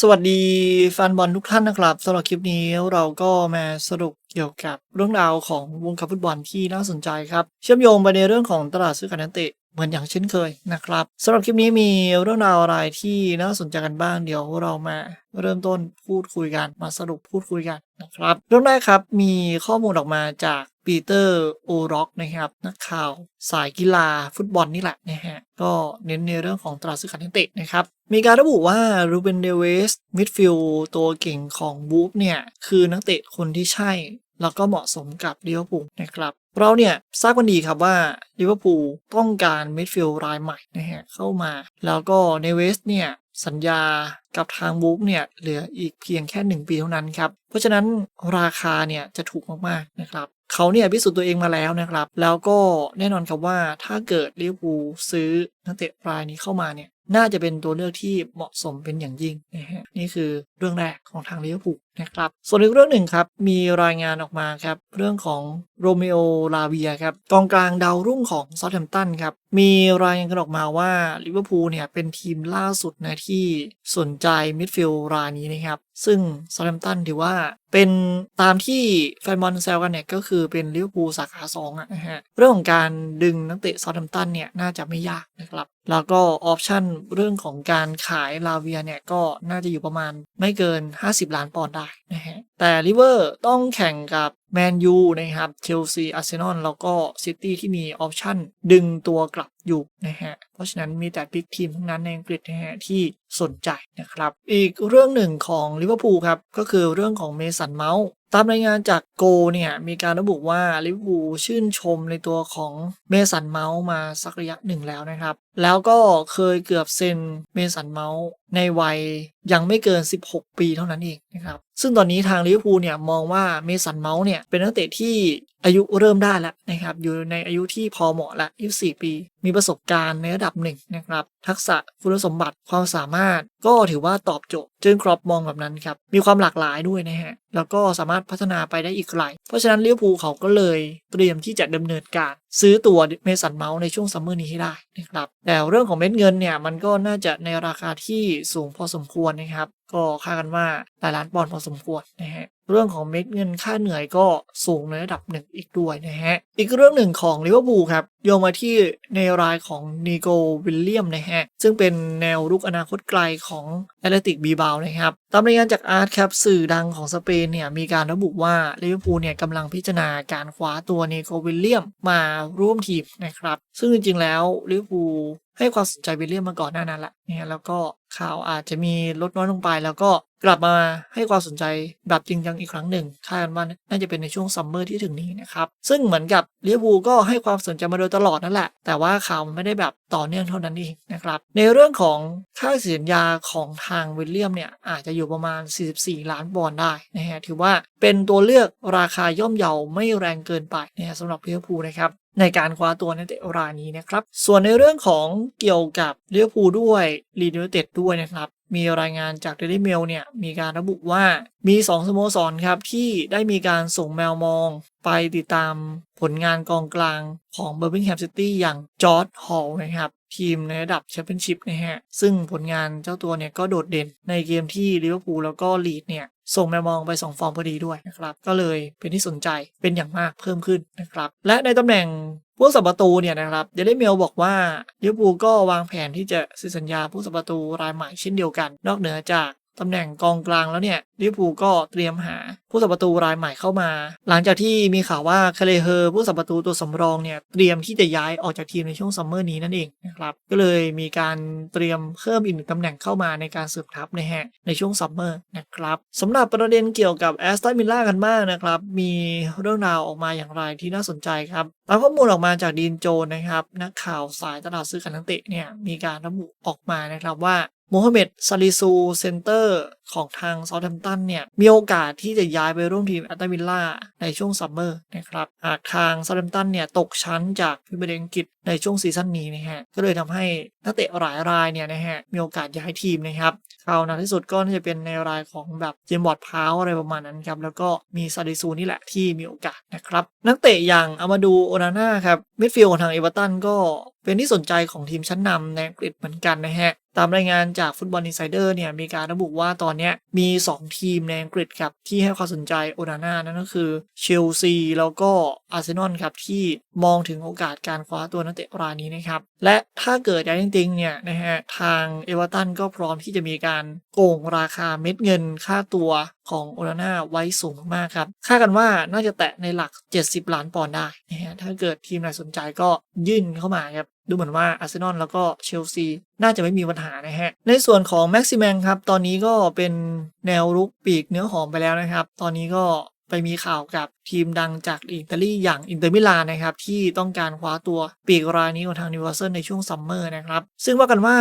สวัสดีแฟนบอลทุกท่านนะครับสำหรับคลิปนี้เราก็มาสรุปเกี่ยวกับเรื่องราวของวงการฟุตบอลที่น่าสนใจครับ เชื่อมโยงไปในเรื่องของตลาดซื้อขายนักเตะเหมือนอย่างเช่นเคยนะครับสำหรับคลิปนี้มีเรื่องราวอะไรที่น่าสนใจกันบ้างเดี๋ยวเรามาเริ่มต้นพูดคุยกันมาสรุปพูดคุยกันนะครับ เรื่องแรกครับมีข้อมูลออกมาจาก ปีเตอร์โอร็อกนะครับนักข่าวสายกีฬาฟุตบอลนี่แหละนะฮะ ก็เน้นในเรื่องของตลาดซื้อขายนักเตะนะครับ มีการระบุว่ารูเบนเดเวสมิดฟิลตัวเก่งของบูฟเนี่ย คือนักเตะคนที่ใช่ แล้วก็เหมาะสมกับลิเวอร์พูลนะครับ เราเนี่ยทราบกันดีครับว่าลิเวอร์พูลต้องการมิดฟิลรายใหม่นะฮะเข้ามา แล้วก็เนเวสเนี่ยสัญญากับทางบูฟเนี่ยเหลืออีกเพียงแค่ 1 ปีเท่านั้นครับ เพราะฉะนั้นราคาเนี่ยจะถูกมาก ๆ นะครับ เขาเนี่ยพิสูจน์ตัวเองมาแล้วนะครับ แล้วก็แน่นอนครับว่าถ้าเกิดลิเวอร์พูลซื้อนักเตะรายนี้เข้ามาเนี่ย น่าจะเป็นตัวเลือกที่เหมาะสมเป็นอย่างยิ่งนะฮะนี่คือเรื่องแรกของทางลิเวอร์พูลนะครับ ส่วนอีกเรื่องหนึ่งครับ มีรายงานออกมาครับ เรื่องของโรเมโอลาเวียครับกองกลางดาวรุ่งของซา u แ h มตันครับ มีรายงานกันออกมาว่าลิเวอร์พูลเนี่ยเป็นทีมล่าสุดนะที่สนใจมิดฟิลด์รายนี้นะครับ ซึ่งซา u แ h มตันถือว่าเป็นตามที่แฟนบอลแซวกันเนี่ยก็คือเป็นลิเวอร์พูลสาขาสองอะนะฮะเรื่องของการดึงนักเตะซา u แ h มตันเนี่ยน่าจะไม่ยากนะครับ แล้วก็ออปชันเรื่องของการขายลาเวียเนี่ย ก็น่าจะอยู่ประมาณไม่เกิน 50 ล้านปอนด์ได้นะฮะ แต่ลิเวอร์ต้องแข่งกับแมนยูนะครับเชลซีอาร์เซนอลแล้วก็ซิตี้ที่มีออปชันดึงตัวกลับอยู่นะฮะ เพราะฉะนั้นมีแต่บิ๊กทีมทั้งนั้นในอังกฤษนะฮะที่สนใจนะครับ อีกเรื่องหนึ่งของลิเวอร์พูลครับ ก็คือเรื่องของเมสันเมาส์ามรายงานจากโกเนี่ยมีการระบุว่าลิเวอร์พูลชื่นชมในตัวของเมสันเมาส์มาสักระยะหนึ่งแล้วนะครับ แล้วก็เคยเกือบเซ็นเมสันเมาส์ในวัยยังไม่เกิน 16 ปีเท่านั้นเองนะครับซึ่งตอนนี้ทางลิเวอร์พูลเนี่ยมองว่าเมสันเมาส์เนี่ยเป็นนักเตะที่อายุเริ่มได้แล้วนะครับอยู่ในอายุที่พอเหมาะละ24 ปี มีประสบการณ์ในระดับหนึ่งนะครับทักษะคุณสมบัติความสามารถก็ถือว่าตอบโจทย์เจนครอปมองแบบนั้นครับมีความหลากหลายด้วยนะฮะแล้วก็สามารถพัฒนาไปได้อีกไกลเพราะฉะนั้นลิเวอร์พูลเขาก็เลยเตรียมที่จะดำเนินการ ซื้อตัวเมสันเมาส์ในช่วงซัมเมอร์นี้ให้ได้นะครับแต่เรื่องของเม็ดเงินเนี่ยมันก็น่าจะในราคาที่สูงพอสมควรนะครับ ก็คาดกันว่าหลายล้านปอนด์พอสมควรนะฮะเรื่องของเม็ดเงินค่าเหนื่อยก็สูงในระดับหนึ่งอีกด้วยนะฮะ อีกเรื่องหนึ่งของลิเวอร์พูลครับโยงมาที่ในรายของนีโกวิลเลียมนะฮะ ซึ่งเป็นแนวรุกอนาคตไกลของแอตเลติกบีบาวนะครับ ตามรายงานจากอาร์ตครับสื่อดังของสเปนเนี่ยมีการระบุว่าลิเวอร์พูลเนี่ยกำลังพิจารณาการคว้าตัวนีโกวิลเลียมมาร่วมทีมนะครับ ซึ่งจริงๆแล้วลิเวอร์พูลให้ความสนใจวิลเลียมมาก่อนหน้านั้นละเนี่ยแล้วก็ ข่าวอาจจะมีลดน้อยลงไป แล้วก็ กลับมาให้ความสนใจแบบจริงจังอีกครั้งหนึ่งคาดว่าน่าจะเป็นในช่วงซัมเมอร์ที่ถึงนี้นะครับ ซึ่งเหมือนกับเวอร์พูก็ให้ความสนใจมาโดยตลอดนั่นแหละ แต่ว่าข่าวมันไม่ได้แบบต่อเนื่องเท่านั้นเองนะครับ ในเรื่องของค่าสียญญาของทางวิลเลียมเนี่ยอาจจะอยู่ประมาณ 44 ล้านปอนด์ได้นะฮะถือว่าเป็นตัวเลือกราคาย่อมเยาไม่แรงเกินไปนะฮะสำหรับเวอร์พูนะครับในการคว้าตัวนักเตะรายนี้นะครับ ส่วนในเรื่องของเกี่ยวกับลิเวอร์พูด้วยลีดยูไนเต็ดด้วยนะครับ มีรายงานจาก Daily Mail เนี่ยมีการระบุว่ามี 2 สโมสรครับที่ได้มีการส่งแมวมอง ไปติดตามผลงานกองกลางของเบอร์บิงแฮมซิตี้อย่างจอร์ดฮอลนะครับ ทีมในระดับแชมเปี้ยนชิพนะฮะ ซึ่งผลงานเจ้าตัวเนี่ยก็โดดเด่นในเกมที่ลิเวอร์พูลแล้วก็ลีดเนี่ยส่งแมมองไป 2 ฟอร์มพอดีด้วยนะครับ ก็เลยเป็นที่สนใจเป็นอย่างมากเพิ่มขึ้นนะครับ และในตำแหน่งผู้สับประตูเนี่ยนะครับเดลิเมลบอกว่าลิเวอร์พูลก็วางแผนที่จะเซ็นสัญญาผู้สับประตูรายใหม่เช่นเดียวกัน นอกเหนือจาก ตำแหน่งกองกลางแล้วเนี่ยลิเวอร์พูลก็เตรียมหาผู้สับประตูรายใหม่เข้ามา หลังจากที่มีข่าวว่าคาเลเฮอร์ผู้สับประตูตัวสำรองเนี่ยเตรียมที่จะย้ายออกจากทีมในช่วงซัมเมอร์นี้นั่นเองนะครับก็เลยมีการเตรียมเพิ่มอีกหนึ่งตำแหน่งเข้ามาในการเสริมทัพนะฮะในช่วงซัมเมอร์นะครับสำหรับประเด็นเกี่ยวกับแอสตันมิลล่ากันบ้างนะครับมีเรื่องราวออกมาอย่างไรที่น่าสนใจครับตามข้อมูลออกมาจากดีนโจนนะครับนักข่าวสายตลาดซื้อขายนักเตะเนี่ยมีการระบุออกมานะครับว่า โมฮัมเหม็ดซาลิซูเซนเตอร์ของทางเซาท์แฮมป์ตันเนี่ย มีโอกาสที่จะย้ายไปร่วมทีมแอตตันวิลล่าในช่วงซัมเมอร์นะครับ หากทางเซาท์แฮมป์ตันเนี่ย ตกชั้นจากพรีเมียร์ลีกอังกฤษ ในช่วงซีซั่นนี้นะฮะก็เลยทำให้นักเตะหลายรายเนี่ยนะฮะมีโอกาสย้ายทีมนะครับคราวนั้นที่สุดก็น่าจะเป็นในรายของแบบเจมบอร์ดพาวอะไรประมาณนั้นครับแล้วก็มีซาดิซูนี่แหละที่มีโอกาสนะครับนักเตะอย่างอามาดูโอนาน่าครับมิดฟิลด์ของทางเอเวอร์ตันก็เป็นที่สนใจของทีมชั้นนำในอังกฤษเหมือนกันนะฮะ ตามรายงานจากฟุตบอลอินไซเดอร์เนี่ย มีการระบุว่าตอนนี้มี 2 ทีมในอังกฤษครับ ที่ให้ความสนใจโอนาน่านั่นก็คือเชลซีแล้วก็อาร์เซนอลครับ ที่มองถึงโอกาสการคว้าตัวนักเตะรายนี้นะครับ และถ้าเกิดอย่างจริงๆเนี่ยนะฮะทางเอเวอร์ตันก็พร้อมที่จะมีการโกงราคาเม็ดเงินค่าตัวของโอนาน่าไว้สูงมากครับ คาดกันว่าน่าจะแตะในหลัก 70 ล้านปอนด์ได้นะฮะถ้าเกิดทีมไหนสนใจก็ยื่นเข้ามาครับดูเหมือนว่าอาร์เซนอลแล้วก็เชลซีน่าจะไม่มีปัญหานะฮะ ในส่วนของแม็กซิแมงครับ ตอนนี้ก็เป็นแนวรุกปีกเนื้อหอมไปแล้วนะครับ ตอนนี้ก็ ไปมีข่าวกับทีมดังจากอิตาลีอย่างอินเตอร์มิลานนะครับ ที่ต้องการคว้าตัวปีกรายนี้ของทางนิวคาสเซิลในช่วงซัมเมอร์นะครับ ซึ่งว่ากันว่า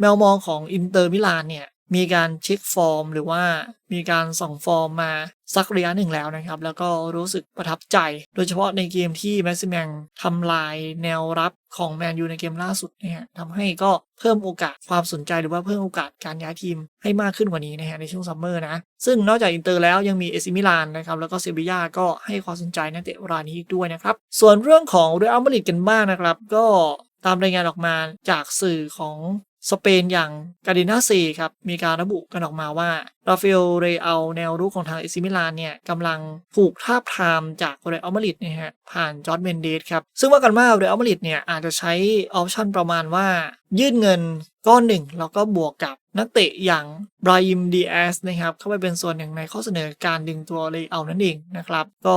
แมวมองของอินเตอร์มิลานเนี่ย มีการเช็คฟอร์ม หรือว่ามีการส่งฟอร์มมาสักระยะหนึ่งแล้วนะครับ แล้วก็รู้สึกประทับใจ โดยเฉพาะในเกมที่แมซิแมงทำลายแนวรับของแมนยูในเกมล่าสุดเนี่ยทำให้ก็เพิ่มโอกาสความสนใจหรือว่าเพิ่มโอกาสการย้ายทีมให้มากขึ้นกว่านี้นะฮะในช่วงซัมเมอร์นะ ซึ่งนอกจากอินเตอร์แล้วยังมีเอซิมิลานนะครับแล้วก็เซบียาก็ให้ความสนใจนักเตะรายนี้อีกด้วยนะครับ ส่วนเรื่องของเรอัลมาดริดกันบ้างนะครับ ก็ตามรายงานออกมาจากสื่อของ สเปนอย่างกาดินาซีครับ มีการระบุกันออกมาว่าราฟาเอลเรอัลแนวรุกของทางเอซิมิลานเนี่ยกำลังถูกทาบทามจากเรอัลมาริดนี่ยฮะผ่านจอร์ดเมนเดสครับ ซึ่งว่ากันว่าเรอัลมาริดเนี่ยอาจจะใช้ออปชั่นประมาณว่ายื่นเงินก้อนหนึ่งแล้วก็บวกกับนักเตะอย่างบราฮิมดีแอสนะครับเข้าไปเป็นส่วนหนึ่งในข้อเสนอการดึงตัวเรอัลนั่นเองนะครับ ก็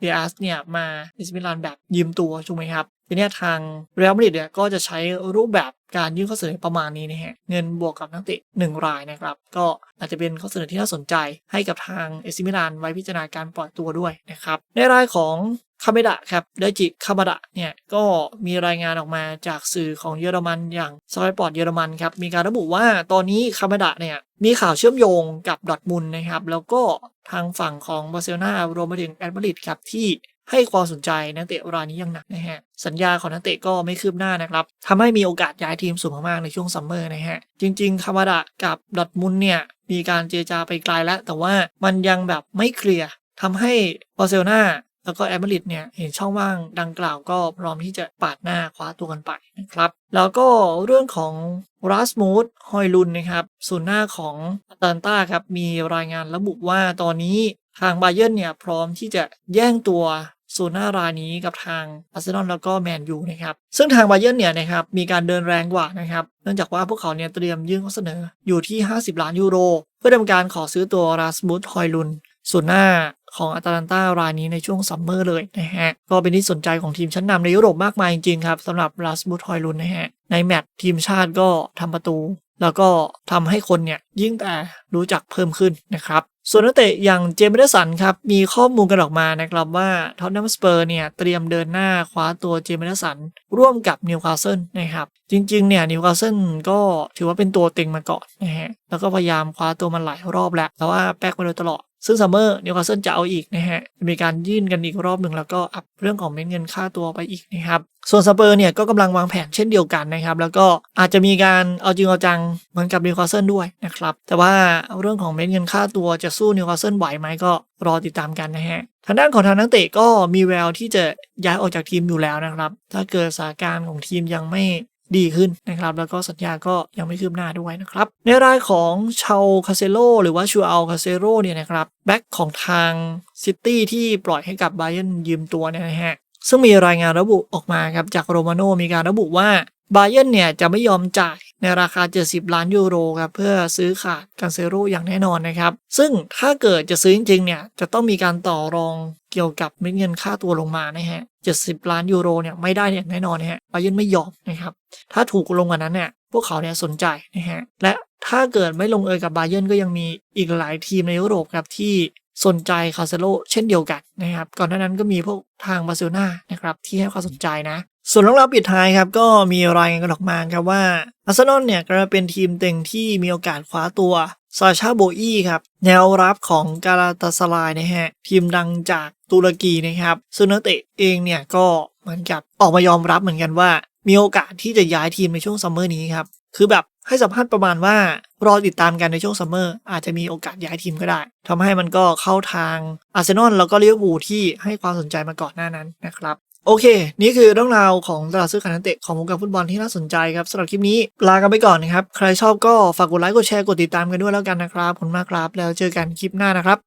ดีแอสเนี่ยมาเอซิมิลานแบบยืมตัวถูกไหมครับ ทีนี้ทางเรอัลมาดริดเนี่ยก็จะใช้รูปแบบการยื่นข้อเสนอประมาณนี้นะฮะเงินบวกกับนักเตะหนึ่งรายนะครับ ก็อาจจะเป็นข้อเสนอที่น่าสนใจให้กับทางเอซิมิลานไว้พิจารณาการปล่อยตัวด้วยนะครับ ในรายของคาเมดะครับไดจิคามดะเนี่ยก็มีรายงานออกมาจากสื่อของเยอรมันอย่างสกายปอร์ตเยอรมันครับ มีการระบุว่าตอนนี้คาเมดะเนี่ยมีข่าวเชื่อมโยงกับดอทมุนนะครับ แล้วก็ทางฝั่งของบาร์เซโลนารวมไปถึงแอตมาดริดครับที่ ให้ความสนใจนักเตะรายนี้ย่างหนักนะฮะ สัญญาของนักเตะก็ไม่คืบหน้านะครับทำให้มีโอกาสย้ายทีมสูงมากๆในช่วงซัมเมอร์นะฮะ จริง ๆ คามาดะกับดอทมุนเนี่ย มีการเจรจาไปไกลแล้ว แต่ว่ามันยังแบบไม่เคลียร์ทำให้บาร์เซโลนาแล้วก็แอมาดริดเนี่ยเห็นช่องว่างดังกล่าวก็พร้อมที่จะปาดหน้าคว้าตัวกันไปนะครับ แล้วก็เรื่องของรัสมูดฮอยลุนนะครับศูนย์หน้าของอาตาลันตาครับมีรายงานระบุว่าตอนนี้ ทางบาเยิร์นเนี่ยพร้อมที่จะแย่งตัวศูนย์หน้ารายนี้กับทางอาร์เซนอลแล้วก็แมนยูนะครับ ซึ่งทางบาเยิร์นเนี่ยนะครับมีการเดินแรงกว่านะครับ เนื่องจากว่าพวกเขาเนี่ยเตรียมยื่นข้อเสนออยู่ที่ 50 ล้านยูโร เพื่อดำเนินการขอซื้อตัวรัสมูดฮอยลุนศูนย์หน้าของอาตาลันตารายนี้ในช่วงซัมเมอร์เลยนะฮะ ก็เป็นที่สนใจของทีมชั้นนำในยุโรปมากมายจริงๆครับสำหรับลาสบูทฮอยลุนนะฮะ ในแมตช์ทีมชาติก็ทำประตู แล้วก็ทำให้คนเนี่ยยิ่งแต่รู้จักเพิ่มขึ้นนะครับ ส่วนนักเตะอย่างเจมส์เดสันครับ มีข้อมูลกันออกมานะครับว่าท็อตแนมสเปอร์เนี่ย เตรียมเดินหน้าคว้าตัวเจมส์เดสันร่วมกับนิวคาสเซิลนะครับ จริง ๆ เนี่ยนิวคาสเซิลก็ถือว่าเป็นตัวเต็งมาก่อนนะฮะแล้วก็พยายามคว้าตัวมันหลายรอบแล้วแต่ว่าแป๊กมาโดยตลอด ซึ่งซัมเมอร์นิวคาสเซิลจะเอาอีกนะฮะจะมีการยื่นกันอีกรอบหนึ่งแล้วก็อัพเรื่องของเม็ดเงินค่าตัวไปอีกนะครับ ส่วนสเปอร์เนี่ยก็กำลังวางแผนเช่นเดียวกันนะครับ แล้วก็อาจจะมีการเอาจริงเอาจังเหมือนกับนิวคาสเซิลด้วยนะครับ แต่ว่าเรื่องของเม็ดเงินค่าตัวจะสู้นิวคาสเซิลไหวไหมก็รอติดตามกันนะฮะ ทางด้านของทางนักเตะก็มีแววที่จะย้ายออกจากทีมอยู่แล้วนะครับ ถ้าเกิดสถานการณ์ของทีมยังไม่ ดีขึ้นนะครับ แล้วก็สัญญาก็ยังไม่คืบหน้าด้วยนะครับ ในรายของชาคาเซโลหรือว่าชูอัลคาเซโรเนี่ยนะครับแบ็กของทางซิตี้ที่ปล่อยให้กับไบเอนยืมตัวเนี่ยนะฮะซึ่งมีรายงานระบุออกมาครับจากโรมาโนมีการระบุว่า ไบเ e นเนี่ยจะไม่ยอมจ่ายในราคา 70 ล้านยูโรครับเพื่อซื้อขาดกันเซโรอย่างแน่นอนนะครับ ซึ่งถ้าเกิดจะซื้อจริงๆเนี่ยจะต้องมีการต่อรองเกี่ยวกับเม็ดเงินค่าตัวลงมานะฮะ 70 ล้านยูโรเนี่ยไม่ได้อย่างแน่นอนนะฮะไบเ e นไม่ยอมนะครับ ถ้าถูกลงกว่านั้นเนี่ยพวกเขาเนี่ยสนใจนะฮะ และถ้าเกิดไม่ลงเอยกับไบเ e นก็ยังมีอีกหลายทีมในยุโรปครับที่สนใจคาเซโลเช่นเดียวกันนะครับ ก่อนหน้านั้นก็มีพวกทางบาร์เซโลนานะครับที่ให้ความสนใจนะ ส่วนเรื่องราวปิดท้ายครับก็มีรายงานกันออกมาครับว่าอาร์เซนอลเนี่ยกำลังเป็นทีมเต็งที่มีโอกาสคว้าตัวซาชาโบอี้ครับแนวรับของกาลาตาสลายนะฮะทีมดังจากตุรกีนะครับซึ่งนักเตะเองเนี่ยก็เหมือนกับออกมายอมรับเหมือนกันว่า มีโอกาสที่จะย้ายทีมในช่วงซัมเมอร์นี้ครับคือแบบให้สัมภาษณ์ประมาณว่ารอติดตามกันในช่วงซัมเมอร์อาจจะมีโอกาสย้ายทีมก็ได้ทำให้มันก็เข้าทางอาร์เซนอลแล้วก็ลิเวอร์พูลที่ให้ความสนใจมาก่อนหน้านั้นนะครับ โอเค นี่คือเรื่องราวของตลาดซื้อขายนักเตะของวงการฟุตบอลที่น่าสนใจครับสำหรับคลิปนี้ลากันไปก่อนนะครับ ใครชอบก็ฝากกดไลค์กดแชร์กดติดตามกันด้วยแล้วกันนะครับขอบคุณมากครับ แล้วเจอกันคลิปหน้านะครับ